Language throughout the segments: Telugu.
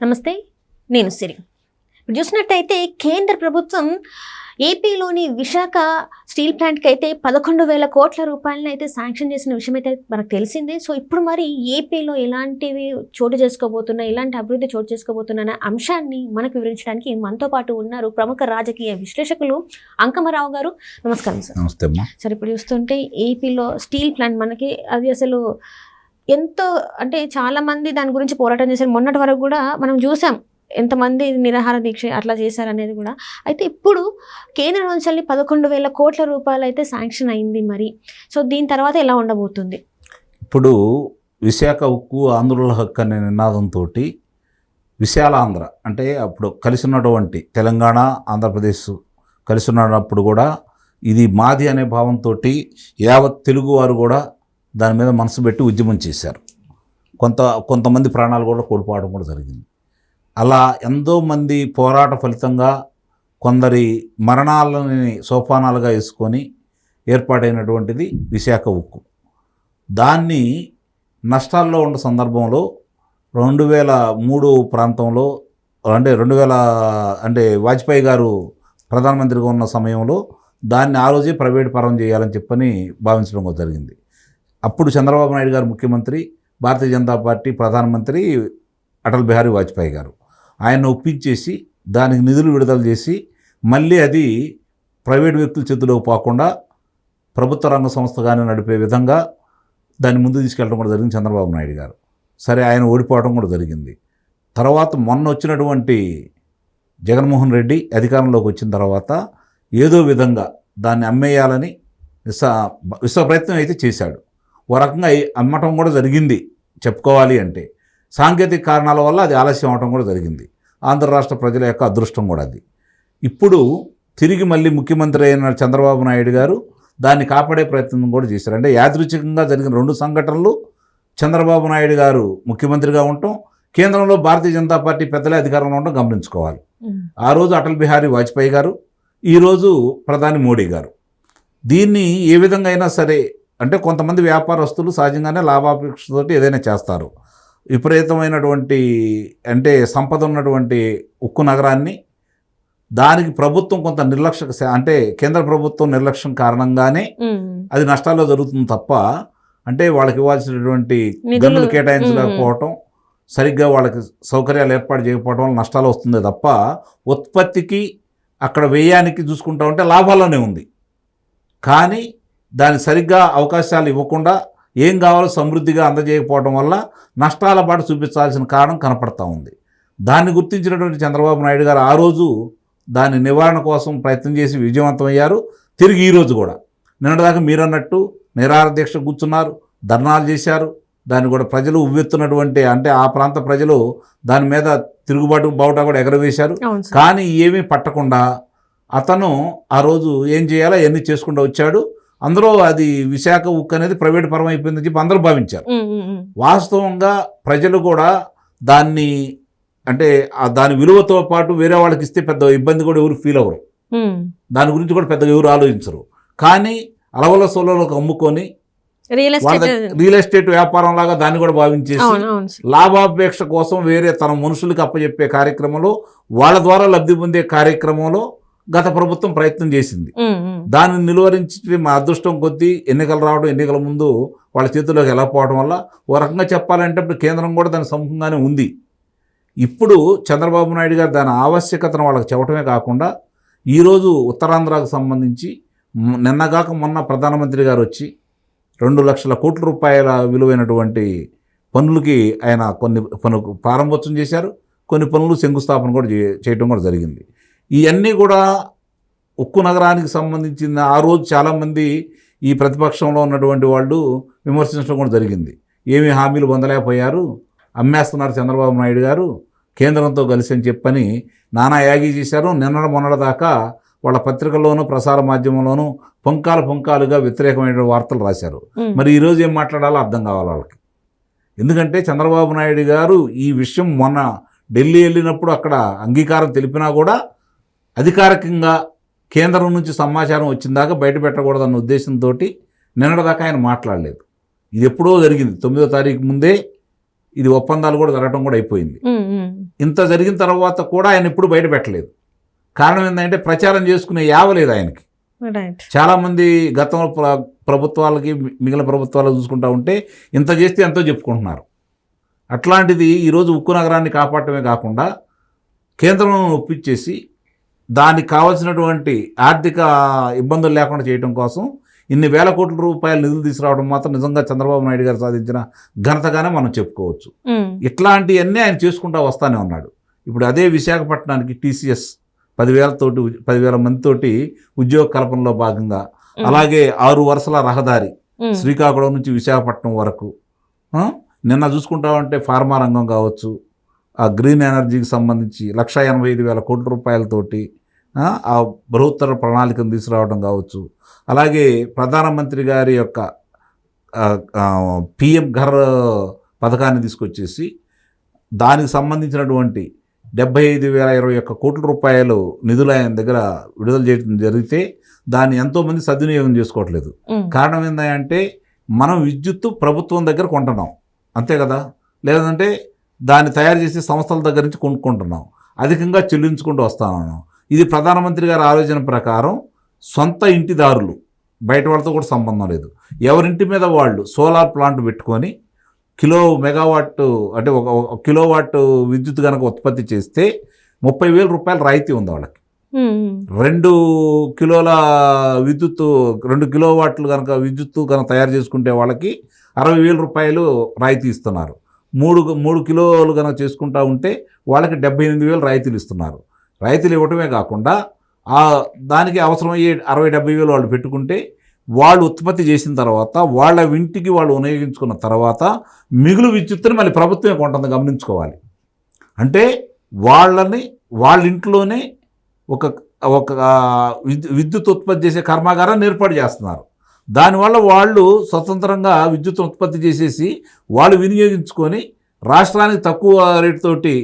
నమస్తే నేను సిరి. ఇప్పుడు చూసినట్టయితే కేంద్ర ప్రభుత్వం ఏపీలోని విశాఖ స్టీల్ ప్లాంట్కి అయితే పదకొండు వేల కోట్ల రూపాయలను అయితే శాంక్షన్ చేసిన విషయం అయితే మనకు తెలిసిందే. సో ఇప్పుడు మరి ఏపీలో ఎలాంటివి చోటు చేసుకోబోతున్నాయి ఎలాంటి అభివృద్ధి చోటు చేసుకోబోతున్నా అనే అంశాన్ని మనకు వివరించడానికి మనతో పాటు ఉన్నారు ప్రముఖ రాజకీయ విశ్లేషకులు అంకమరావు గారు. నమస్కారం సార్. నమస్తే సరే ఇప్పుడు చూస్తుంటే ఏపీలో స్టీల్ ప్లాంట్ మనకి అది అసలు ఎంతో అంటే చాలా మంది దాని గురించి పోరాటం చేశారు. మొన్నటి వరకు కూడా మనం చూసాం ఎంతమంది నిరాహార దీక్ష అట్లా చేశారనేది కూడా. అయితే ఇప్పుడు కేంద్ర నుంచి పదకొండు వేల కోట్ల రూపాయలు అయితే శాంక్షన్ అయింది మరి. సో దీని తర్వాత ఎలా ఉండబోతుంది? ఇప్పుడు విశాఖ ఉక్కు ఆంధ్రుల హక్కు అనే నినాదంతో విశాలాంధ్ర అంటే అప్పుడు కలిసి ఉన్నటువంటి తెలంగాణ ఆంధ్రప్రదేశ్ కలిసి ఉన్నప్పుడు కూడా ఇది మాది అనే భావంతో యావత్ తెలుగువారు కూడా దాని మీద మనసు పెట్టి ఉద్యమం చేశారు. కొంత కొంతమంది ప్రాణాలు కూడా కోల్పోవడం కూడా జరిగింది. అలా ఎంతోమంది పోరాట ఫలితంగా కొందరి మరణాలని సోపానాలుగా వేసుకొని ఏర్పాటైనటువంటిది విశాఖ ఉక్కు. దాన్ని నష్టాల్లో ఉన్న సందర్భంలో రెండు వేల మూడు ప్రాంతంలో అంటే రెండు వేల అంటే వాజ్పేయి గారు ప్రధానమంత్రిగా ఉన్న సమయంలో దాన్ని ఆ రోజే ప్రైవేట్ పరం చేయాలని చెప్పని భావించడం జరిగింది. అప్పుడు చంద్రబాబు నాయుడు గారు ముఖ్యమంత్రి భారతీయ జనతా పార్టీ ప్రధానమంత్రి అటల్ బిహారీ వాజ్పేయి గారు. ఆయన ఒప్పించేసి దానికి నిధులు విడుదల చేసి మళ్ళీ అది ప్రైవేట్ వ్యక్తుల చేతిలోకి పోకుండా ప్రభుత్వ రంగ సంస్థగానే నడిపే విధంగా దాన్ని ముందు తీసుకెళ్ళడం కూడా జరిగింది చంద్రబాబు నాయుడు గారు. సరే ఆయన ఓడిపోవడం కూడా జరిగింది. తర్వాత మొన్న వచ్చినటువంటి జగన్మోహన్ రెడ్డి అధికారంలోకి వచ్చిన తర్వాత ఏదో విధంగా దాన్ని అమ్మేయాలని విశ్వ విశ్వ ప్రయత్నం అయితే చేశాడు. ఓ రకంగా అమ్మటం కూడా జరిగింది చెప్పుకోవాలి అంటే. సాంకేతిక కారణాల వల్ల అది ఆలస్యం అవడం కూడా జరిగింది. ఆంధ్ర రాష్ట్ర ప్రజల యొక్క అదృష్టం కూడా అది. ఇప్పుడు తిరిగి మళ్ళీ ముఖ్యమంత్రి అయిన చంద్రబాబు నాయుడు గారు దాన్ని కాపాడే ప్రయత్నం కూడా చేశారు. అంటే యాదృచ్ఛికంగా జరిగిన రెండు సంఘటనలు చంద్రబాబు నాయుడు గారు ముఖ్యమంత్రిగా ఉండటం కేంద్రంలో భారతీయ జనతా పార్టీ పెద్దలే అధికారంలో ఉండటం గమనించుకోవాలి. ఆ రోజు అటల్ బిహారీ వాజ్పేయి గారు ఈరోజు ప్రధాని మోడీ గారు. దీన్ని ఏ విధంగా అయినా సరే అంటే కొంతమంది వ్యాపారస్తులు సహజంగానే లాభాపేక్షతోటి ఏదైనా చేస్తారు. విపరీతమైనటువంటి అంటే సంపద ఉన్నటువంటి ఉక్కు నగరాన్ని దానికి ప్రభుత్వం కొంత నిర్లక్ష్య అంటే కేంద్ర ప్రభుత్వం నిర్లక్ష్యం కారణంగానే అది నష్టాల్లో జరుగుతుంది తప్ప అంటే వాళ్ళకి ఇవ్వాల్సినటువంటి గన్నులు కేటాయించలేకపోవటం సరిగ్గా వాళ్ళకి సౌకర్యాలు ఏర్పాటు చేయకపోవడం వల్ల నష్టాలు వస్తుంది తప్ప ఉత్పత్తికి అక్కడ వ్యయానికి చూసుకుంటా ఉంటే లాభాల్లోనే ఉంది. కానీ దాని సరిగ్గా అవకాశాలు ఇవ్వకుండా ఏం కావాలో సమృద్ధిగా అందజేయకపోవడం వల్ల నష్టాల బాట చూపించాల్సిన కారణం కనపడతా ఉంది. దాన్ని గుర్తించినటువంటి చంద్రబాబు నాయుడు గారు ఆ రోజు దాని నివారణ కోసం ప్రయత్నం చేసి విజయవంతమయ్యారు. తిరిగి ఈరోజు కూడా. నిన్నటిదాకా మీరు అన్నట్టు నిరాహార దీక్ష కూర్చున్నారు ధర్నాలు చేశారు. దాన్ని కూడా ప్రజలు ఉవ్వెత్తున్నటువంటి అంటే ఆ ప్రాంత ప్రజలు దాని మీద తిరుగుబాటు బావుటా కూడా ఎగరవేశారు. కానీ ఏమీ పట్టకుండా అతను ఆ రోజు ఏం చేయాలో అవన్నీ చేసుకుంటూ వచ్చాడు. అందులో అది విశాఖ ఉక్కు అనేది ప్రైవేట్ పరం అయిపోయిందని చెప్పి అందరూ భావించారు. వాస్తవంగా ప్రజలు కూడా దాన్ని అంటే ఆ దాని విలువతో పాటు వేరే వాళ్ళకి ఇస్తే పెద్ద ఇబ్బంది కూడా ఎవరు ఫీల్ అవ్వరు. దాని గురించి కూడా పెద్దగా ఎవరు ఆలోచించరు కానీ అలవల సోలలకు అమ్ముకొని రియల్ ఎస్టేట్ దగ్గ- రియల్ ఎస్టేట్ వ్యాపారం లాగా దాన్ని కూడా భావించేసి లాభాపేక్ష కోసం వేరే తన మనుషులకు అప్పచెప్పే కార్యక్రమంలో వాళ్ళ ద్వారా లబ్ధి పొందే కార్యక్రమంలో గత ప్రభుత్వం ప్రయత్నం చేసింది. దాన్ని నిలువరించి మా అదృష్టం కొద్దీ ఎన్నికలు రావడం ఎన్నికల ముందు వాళ్ళ చేతుల్లోకి ఎలా పోవడం వల్ల ఓ రకంగా చెప్పాలంటే ఇప్పుడు కేంద్రం కూడా దాని సముఖంగానే ఉంది. ఇప్పుడు చంద్రబాబు నాయుడు గారు దాని ఆవశ్యకతను వాళ్ళకి చెప్పడమే కాకుండా ఈరోజు ఉత్తరాంధ్రకు సంబంధించి నిన్నగాక మొన్న ప్రధానమంత్రి గారు వచ్చి రెండు లక్షల కోట్ల రూపాయల విలువైనటువంటి పనులకి ఆయన కొన్ని పనులు ప్రారంభోత్సవం చేశారు. కొన్ని పనులు శంకుస్థాపన కూడా చే- చేయటం కూడా జరిగింది. ఇవన్నీ కూడా ఉక్కు నగరానికి సంబంధించిన ఆ రోజు చాలామంది ఈ ప్రతిపక్షంలో ఉన్నటువంటి వాళ్ళు విమర్శించడం కూడా జరిగింది. ఏమి హామీలు పొందలేకపోయారు. అమ్మేస్తున్నారు చంద్రబాబు నాయుడు గారు. కేంద్రంతో కలిసి అని చెప్పని నానా యాగి చేశారు. నిన్న మొన్నటి దాకా వాళ్ళ పత్రికల్లోనూ ప్రసార మాధ్యమంలోనూ పొంకాలు పొంకాలుగా వ్యతిరేకమైన వార్తలు రాశారు. మరి ఈరోజు ఏం మాట్లాడాలో అర్థం కావాలి వాళ్ళకి. ఎందుకంటే చంద్రబాబు నాయుడు గారు ఈ విషయం మొన్న ఢిల్లీ వెళ్ళినప్పుడు అక్కడ అంగీకారం తెలిపినా కూడా అధికారికంగా కేంద్రం నుంచి సమాచారం వచ్చిందాకా బయట పెట్టకూడదన్న ఉద్దేశంతో నిన్నటిదాకా ఆయన మాట్లాడలేదు. ఇది ఎప్పుడో జరిగింది. తొమ్మిదో తారీఖు ముందే ఇది ఒప్పందాలు కూడా జరగడం కూడా అయిపోయింది. ఇంత జరిగిన తర్వాత కూడా ఆయన ఎప్పుడు బయట పెట్టలేదు. కారణం ఏంటంటే ప్రచారం చేసుకునే యావలేదు ఆయనకి. చాలామంది గతంలో ప్ర- ప్రభుత్వాలకి మిగిలిన ప్రభుత్వాలు చూసుకుంటా ఉంటే ఇంత చేస్తే ఎంతో చెప్పుకుంటున్నారు. అట్లాంటిది ఈరోజు ఉక్కు నగరాన్ని కాపాడటమే కాకుండా కేంద్రం ఒప్పించేసి దానికి కావాల్సినటువంటి ఆర్థిక ఇబ్బందులు లేకుండా చేయడం కోసం ఇన్ని వేల కోట్ల రూపాయల నిధులు తీసుకురావడం మాత్రం నిజంగా చంద్రబాబు నాయుడు గారు సాధించిన ఘనతగానే మనం చెప్పుకోవచ్చు. ఇట్లాంటివన్నీ ఆయన చేసుకుంటా వస్తానే ఉన్నాడు. ఇప్పుడు అదే విశాఖపట్నానికి టీసీఎస్ పదివేలతోటి పదివేల మందితోటి ఉద్యోగ కల్పనలో భాగంగా అలాగే ఆరు వరుసల రహదారి శ్రీకాకుళం నుంచి విశాఖపట్నం వరకు? నిన్న చూసుకుంటామంటే ఫార్మా రంగం కావచ్చు ఆ గ్రీన్ ఎనర్జీకి సంబంధించి లక్ష ఎనభై ఐదు వేల కోట్ల రూపాయలతోటి ఆ, బృహత్తర ప్రణాళికను తీసుకురావడం కావచ్చు. అలాగే ప్రధానమంత్రి గారి యొక్క పిఎం ఘర్ పథకాన్ని తీసుకొచ్చేసి దానికి సంబంధించినటువంటి డెబ్బై ఐదు వేల ఇరవై ఒక్క కోట్ల రూపాయలు నిధులు ఆయన దగ్గర విడుదల చేయడం జరిగితే దాన్ని ఎంతోమంది సద్వినియోగం చేసుకోవట్లేదు. కారణం ఏంటంటే మనం విద్యుత్తు ప్రభుత్వం దగ్గర కొంటున్నాం. అంతే కదా? లేదంటే దాన్ని తయారు చేసే సంస్థల దగ్గర నుంచి కొనుక్కుంటున్నాం. అధికంగా చెల్లించుకుంటూ వస్తాను ఇది ప్రధానమంత్రి గారి ఆలోచన ప్రకారం సొంత ఇంటిదారులు బయట వాళ్ళతో కూడా సంబంధం లేదు. ఎవరింటి మీద వాళ్ళు సోలార్ ప్లాంట్ పెట్టుకొని కిలో మెగావాట్ అంటే ఒక ఒక కిలో వాట్ విద్యుత్ కనుక ఉత్పత్తి చేస్తే ముప్పై వేల రూపాయలు రాయితీ ఉంది వాళ్ళకి. రెండు కిలోల విద్యుత్ రెండు కిలో వాట్లు కనుక విద్యుత్ కనుక తయారు చేసుకుంటే వాళ్ళకి అరవై వేల రూపాయలు రాయితీ ఇస్తున్నారు. మూడు మూడు కిలోలు కనుక చేసుకుంటా ఉంటే వాళ్ళకి డెబ్బై ఎనిమిది వేలు రాయితీలు ఇస్తున్నారు. రాయితీలు ఇవ్వటమే కాకుండా ఆ దానికి అవసరమయ్యే అరవై డెబ్బై వేలు వాళ్ళు పెట్టుకుంటే వాళ్ళు ఉత్పత్తి చేసిన తర్వాత వాళ్ళ ఇంటికి వాళ్ళు వినియోగించుకున్న తర్వాత మిగులు విద్యుత్తుని మళ్ళీ ప్రభుత్వమే కొంటుంది గమనించుకోవాలి. అంటే వాళ్ళని వాళ్ళ ఇంట్లోనే ఒక ఒక విద్యుత్ ఉత్పత్తి చేసే కర్మాగారాన్ని ఏర్పాటు చేస్తున్నారు. దానివల్ల వాళ్ళు స్వతంత్రంగా విద్యుత్ ఉత్పత్తి చేసేసి వాళ్ళు వినియోగించుకొని రాష్ట్రానికి తక్కువ రేటుతోటి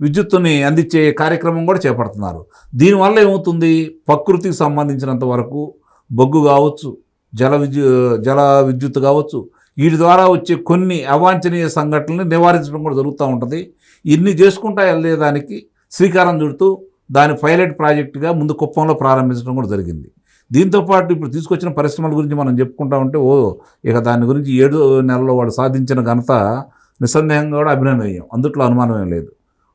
విద్యుత్తుని అందించే కార్యక్రమం కూడా చేపడుతున్నారు. దీనివల్ల ఏమవుతుంది? ప్రకృతికి సంబంధించినంత వరకు బొగ్గు కావచ్చు జల విద్యు జల విద్యుత్ కావచ్చు వీటి ద్వారా వచ్చే కొన్ని అవాంఛనీయ సంఘటనలు నివారించడం కూడా జరుగుతూ ఉంటుంది. ఇన్ని చేసుకుంటా వెళ్ళేదానికి శ్రీకారం చుడుతూ దాని పైలట్ ప్రాజెక్టుగా ముందు కుప్పంలో ప్రారంభించడం కూడా జరిగింది. దీంతోపాటు ఇప్పుడు తీసుకొచ్చిన పరిశ్రమల గురించి మనం చెప్పుకుంటా ఉంటే ఓ ఇక దాని గురించి ఏడు నెలల్లో వాడు సాధించిన ఘనత నిస్సందేహంగా కూడా అభినందనీయం అందుట్లో అనుమానం లేదు.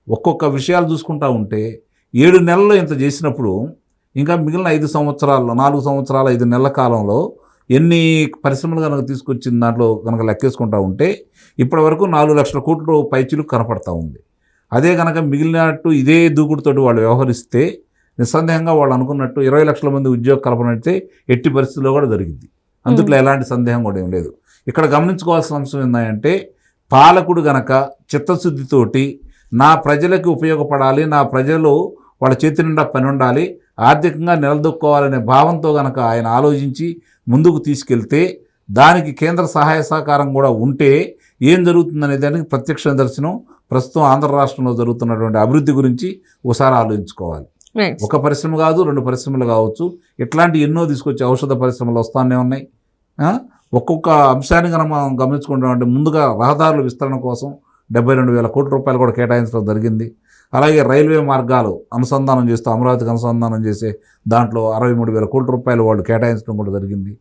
ఒక్కొక్క విషయాలు చూసుకుంటా ఉంటే ఏడు నెలల్లో ఇంత చేసినప్పుడు ఇంకా మిగిలిన ఐదు సంవత్సరాల్లో నాలుగు సంవత్సరాల ఐదు నెలల కాలంలో ఎన్ని పరిశ్రమలు కనుక తీసుకొచ్చిన దాంట్లో కనుక లెక్కేసుకుంటా ఉంటే ఇప్పటి వరకు నాలుగు లక్షల కోట్ల పైచీలు కనపడతా ఉంది. అదే కనుక మిగిలినట్టు ఇదే దూకుడుతోటి వాళ్ళు వ్యవహరిస్తే నిస్సందేహంగా వాళ్ళు అనుకున్నట్టు ఇరవై లక్షల మంది ఉద్యోగ కల్పన అయితే ఎట్టి పరిస్థితుల్లో కూడా జరిగింది. అందుట్లో ఎలాంటి సందేహం కూడా ఏం లేదు. ఇక్కడ గమనించుకోవాల్సిన అంశం ఏంటంటే పాలకుడు గనక చిత్తశుద్ధితోటి నా ప్రజలకు ఉపయోగపడాలి నా ప్రజలు వాళ్ళ చేతి నిండా పని ఉండాలి ఆర్థికంగా నిలదొక్కోవాలనే భావంతో గనక ఆయన ఆలోచించి ముందుకు తీసుకెళ్తే దానికి కేంద్ర సహాయ సహకారం కూడా ఉంటే ఏం జరుగుతుందనే దానికి ప్రత్యక్ష నిదర్శనం ప్రస్తుతం ఆంధ్ర రాష్ట్రంలో జరుగుతున్నటువంటి అభివృద్ధి గురించి ఒకసారి ఆలోచించుకోవాలి. ఒక పరిశ్రమ కాదు రెండు పరిశ్రమలు కావచ్చు. ఇట్లాంటి ఎన్నో తీసుకొచ్చి ఔషధ పరిశ్రమలు వస్తానే ఉన్నాయి? ఒక్కొక్క అంశాన్ని కనుక మనం గమనించుకుంటామంటే ముందుగా రహదారుల విస్తరణ కోసం డెబ్బై రెండు వేల కోట్ల రూపాయలు కూడా కేటాయించడం జరిగింది. అలాగే రైల్వే మార్గాలు అనుసంధానం చేస్తూ అమరావతికి అనుసంధానం చేసే దాంట్లో అరవై మూడు వేల కోట్ల రూపాయలు వాళ్ళు కేటాయించడం కూడా జరిగింది.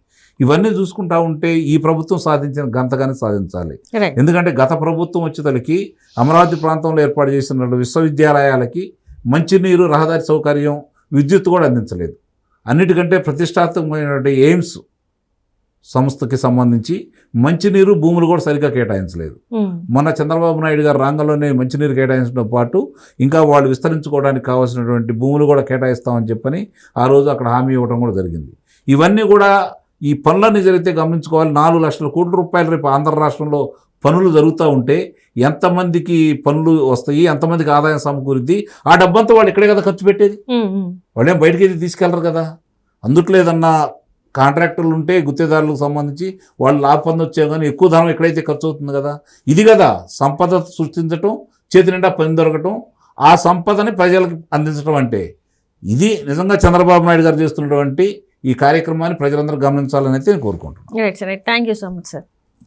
ఇవన్నీ చూసుకుంటా ఉంటే ఈ ప్రభుత్వం సాధించిన గంతగానే సాధించాలి. ఎందుకంటే గత ప్రభుత్వం వచ్చేతలకి అమరావతి ప్రాంతంలో ఏర్పాటు చేసిన విశ్వవిద్యాలయాలకి మంచినీరు రహదారి సౌకర్యం విద్యుత్ కూడా అందించలేదు. అన్నిటికంటే ప్రతిష్టాత్మకమైనటువంటి ఎయిమ్స్ సంస్థకి సంబంధించి మంచినీరు భూములు కూడా సరిగ్గా కేటాయించలేదు. మొన్న చంద్రబాబు నాయుడు గారు రాంగంలోనే మంచినీరు కేటాయించడంతో పాటు ఇంకా వాళ్ళు విస్తరించుకోవడానికి కావాల్సినటువంటి భూములు కూడా కేటాయిస్తామని చెప్పని ఆ రోజు అక్కడ హామీ ఇవ్వడం కూడా జరిగింది. ఇవన్నీ కూడా ఈ పనులన్నీ జరిగితే గమనించుకోవాలి. నాలుగు లక్షల కోట్ల రూపాయలు రేపు ఆంధ్ర రాష్ట్రంలో పనులు జరుగుతూ ఉంటే ఎంతమందికి పనులు వస్తాయి ఎంతమందికి ఆదాయం సమకూరుద్ది ఆ డబ్బంతా వాళ్ళు ఇక్కడే కదా ఖర్చు పెట్టేది. వాళ్ళేం బయటికి తీసుకెళ్ళరు కదా. అందుట్లో ఏదన్నా కాంట్రాక్టర్లు ఉంటే గుత్తేదారులకు సంబంధించి వాళ్ళు లాభ పొందొచ్చే కానీ ఎక్కువ ధనం ఎక్కడైతే ఖర్చు అవుతుంది కదా. ఇది కదా సంపద సృష్టించటం చేతి నిండా పని దొరకటం ఆ సంపదని ప్రజలకు అందించడం అంటే. ఇది నిజంగా చంద్రబాబు నాయుడు గారు చేస్తున్నటువంటి ఈ కార్యక్రమాన్ని ప్రజలందరూ గమనించాలని అయితే నేను కోరుకుంటున్నాను. Right sir right thank you so much sir